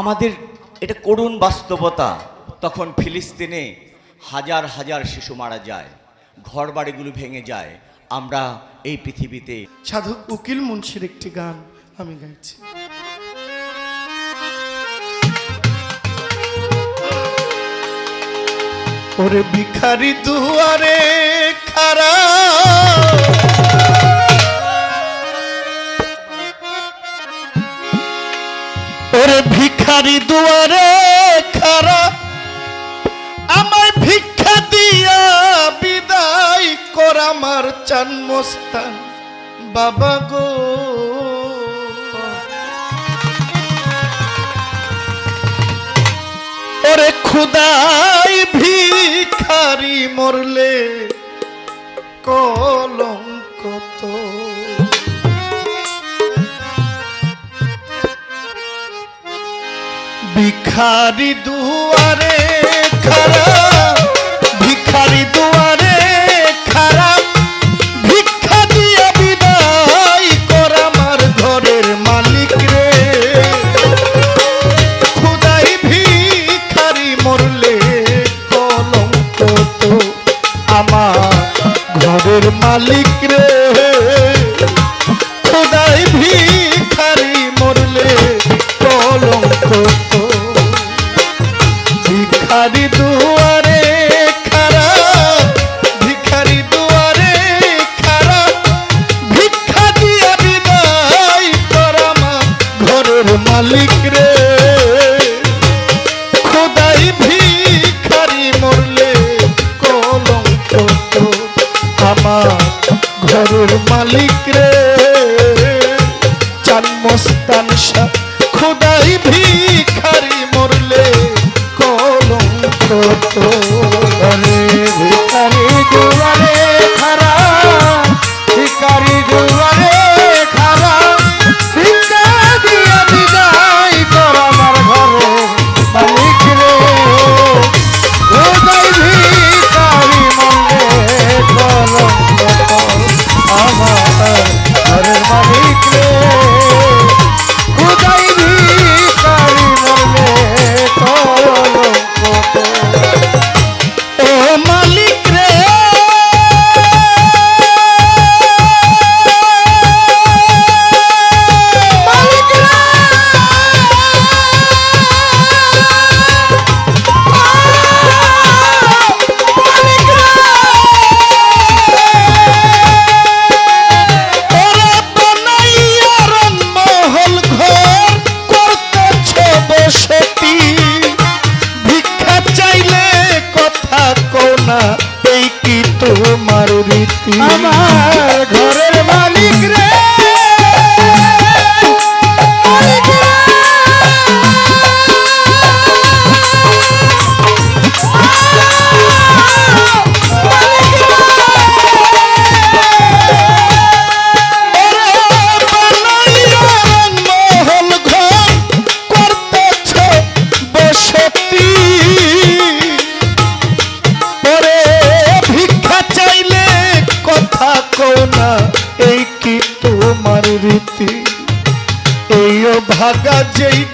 আমাদের এটা করুণ বাস্তবতা। তখন ফিলিস্তিনে হাজার হাজার শিশু মারা যায় ঘর বাড়িগুলো ভেঙে যায়। আমরা এই পৃথিবীতে সাধক উকিল মুন্সির একটি গান আমি গাইছি। ওরে ভিখারি দুয়ারে খারাপ দুয়ারে খারা, আমায় ভিক্ষা দিয়া বিদায় কর আমার জন্মস্থান। বাবা গো। ওরে খুদাই ভিখারি মরলে কলঙ্কত ভিখারি দুয়ারে খারা ভিখারি দুয়ারে খোদাই ভিখারি মরলে কলম কত যেই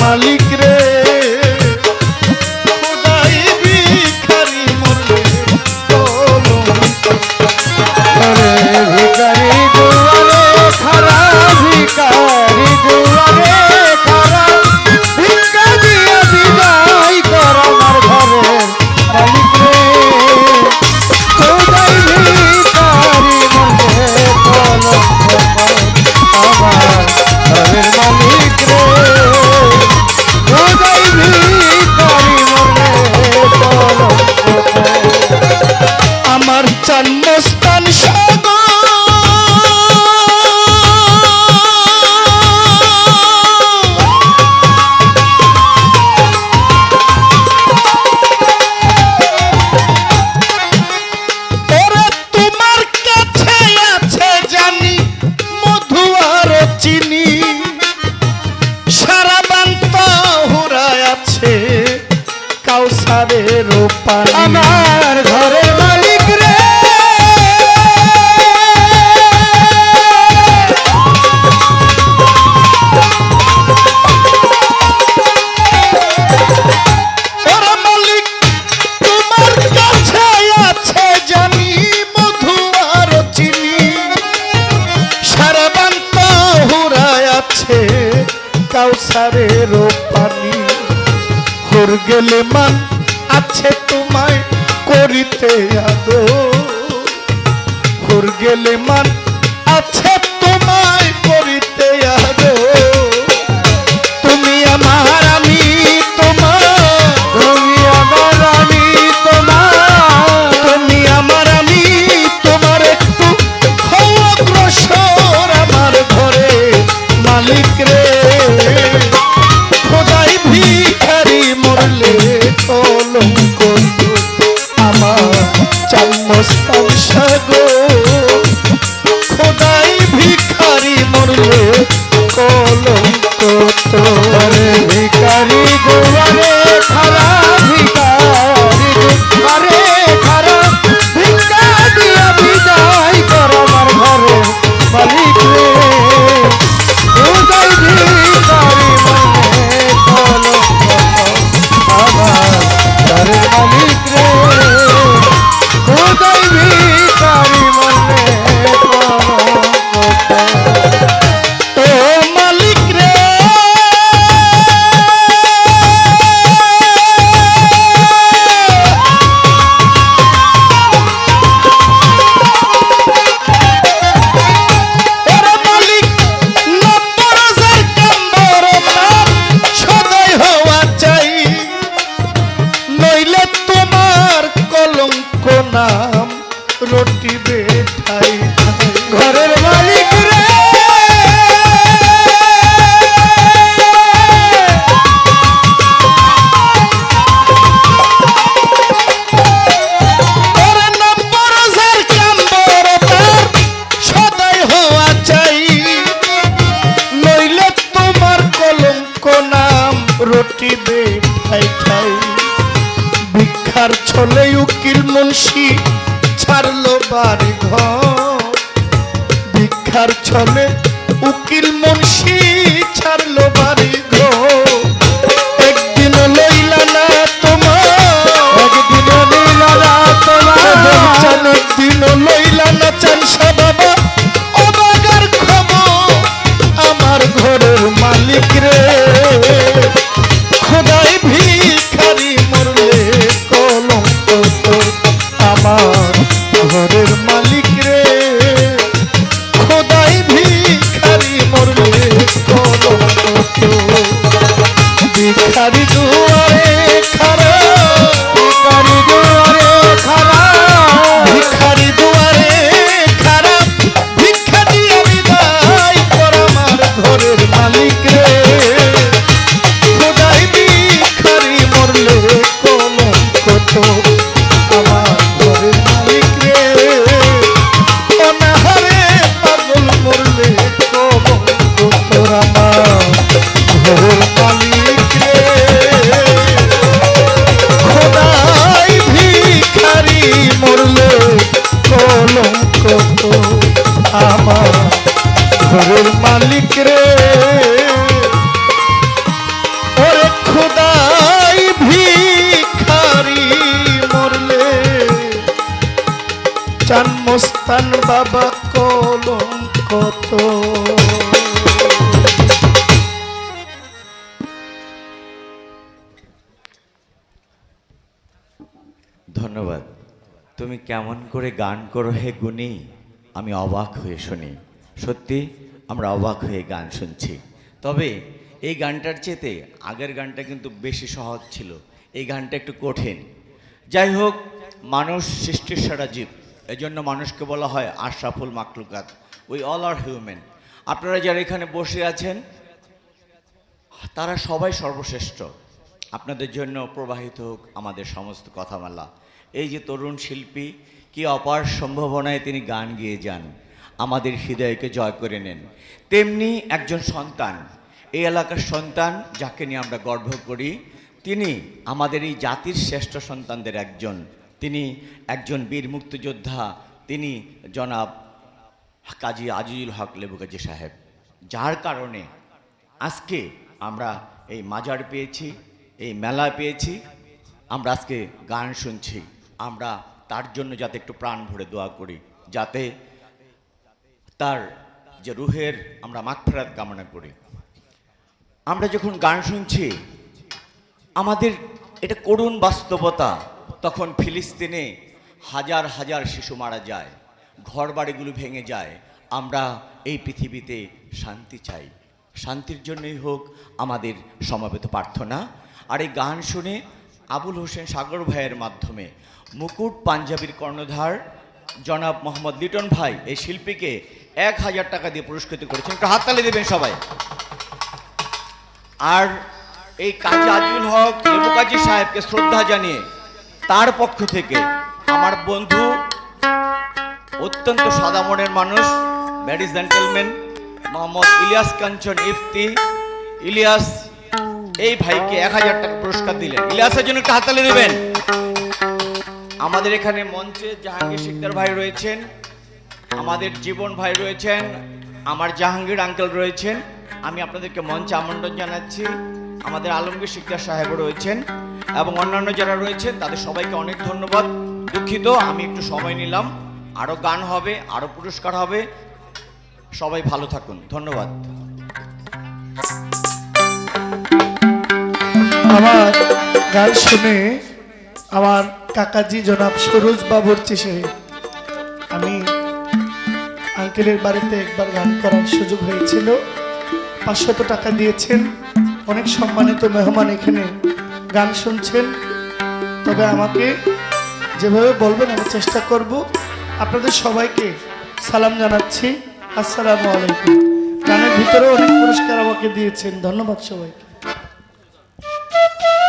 মালিক গেলে মান আছে তোমায় করিতে আদো হর গেলে মান আছে তোমায় করিতে আদো তুমি আমার gostosa. ছলে উকিল মুন্সি ছাড়লো বাড়ি ঘর ভিক্ষার চলে উকিল মুন্সি মস্তান বাবা কলঙ্ক তো ধন্যবাদ। তুমি কেমন করে গান করো হে গুণী? আমি অবাক হয়ে শুনি। সত্যি, আমরা অবাক হয়ে গান শুনছি। তবে এই গানটার চেতে আগের গানটা কিন্তু বেশি সহজ ছিল। এই গানটা একটু কঠিন। যাই হোক, মানুষ সৃষ্টির সারা জীব। এজন্য মানুষকে বলা হয় আশরাফুল মাকলুকাত। উই অল আর হিউম্যান আপনারা যারা এখানে বসে আছেন, তারা সবাই সর্বশ্রেষ্ঠ। আপনাদের জন্য প্রবাহিত হোক আমাদের সমস্ত কথামালা। এই যে তরুণ শিল্পী, কি অপার সম্ভাবনায় তিনি গান গেয়ে যান। আমাদের হৃদয়কে জয় করে নেন। তেমনি একজন সন্তান, এই এলাকার সন্তান যাকে নিয়ে আমরা গর্ব করি, তিনি আমাদের এই জাতির শ্রেষ্ঠ সন্তানদের একজন। তিনি একজন বীর মুক্তিযোদ্ধা, তিনি জনাব কাজী আজিজুল হক লেবুকাজী সাহেব। যার কারণে আজকে আমরা এই মাজার পেয়েছি, এই মেলা পেয়েছি, আমরা আজকে গান শুনছি, আমরা তার জন্য যাতে একটু প্রাণ ভরে দোয়া করি, যাতে তার যে রুহের আমরা মাগফেরাত কামনা করি। আমরা যখন গান শুনছি, আমাদের এটা করুণ বাস্তবতা তখন ফিলিস্তিনে হাজার হাজার শিশু মারা যায় ঘর বাড়িগুলো ভেঙে যায়। আমরা এই পৃথিবীতে শান্তি চাই। শান্তির জন্যই হোক আমাদের সমাবেত প্রার্থনা। আর এই গান শুনে আবুল হোসেন সাগর ভাইয়ের মাধ্যমে মুকুট পাঞ্জাবির কর্ণধার জনাব মোহাম্মদ লিটন ভাই এই শিল্পীকে এক হাজার টাকা দিয়ে পুরস্কৃত করেছেন। একটু হাততালি দেবেন সবাই। আর এই কাজী আজিউল হক কাজী সাহেবকে শ্রদ্ধা জানিয়ে তার পক্ষ থেকে আমার বন্ধু, অত্যন্ত সাদা মনের মানুষ ম্যারিজ জেন্টেলম্যান মোহাম্মদ ইলিয়াস কাঞ্চন ইফতি। ইলিয়াস, এই ভাইকে এক হাজার টাকা পুরস্কার দিলেন। ইলিয়াসের জন্য একটা হাততালি দেবেন। আমাদের এখানে মঞ্চে জাহাঙ্গীর শিকদার ভাই রয়েছেন, আমাদের জীবন ভাই রয়েছেন, আমার জাহাঙ্গীর আঙ্কেল রয়েছেন। আমি আপনাদেরকে মঞ্চে আমন্ত্রণ জানাচ্ছি। আমাদের আলমগীর শিকদার সাহেবও রয়েছেন এবং অন্যান্য যারা রয়েছেন, তাদের সবাইকে অনেক ধন্যবাদ। দুঃখিত, আমি একটু সময় নিলাম। আরও গান হবে আরও পুরস্কার হবে। সবাই ভালো থাকুন। ধন্যবাদ। আমার গান শুনে আমার কাকাজি জনাব সরোজ বাবুর্চি সাহেব আমি আঙ্কেলের বাড়িতে একবার গান করার সুযোগ হয়েছিল। পাঁচশত টাকা দিয়েছেন। অনেক সম্মানিত মেহমান এখানে গান শুনছেন। তবে আমাকে যেভাবে বলবেন, আমি চেষ্টা করব। আপনাদের সবাইকে সালাম জানাচ্ছি। আসসালামু আলাইকুম। গানের ভিতরে অনেক পুরস্কার আমাকে দিয়েছেন। ধন্যবাদ সবাইকে।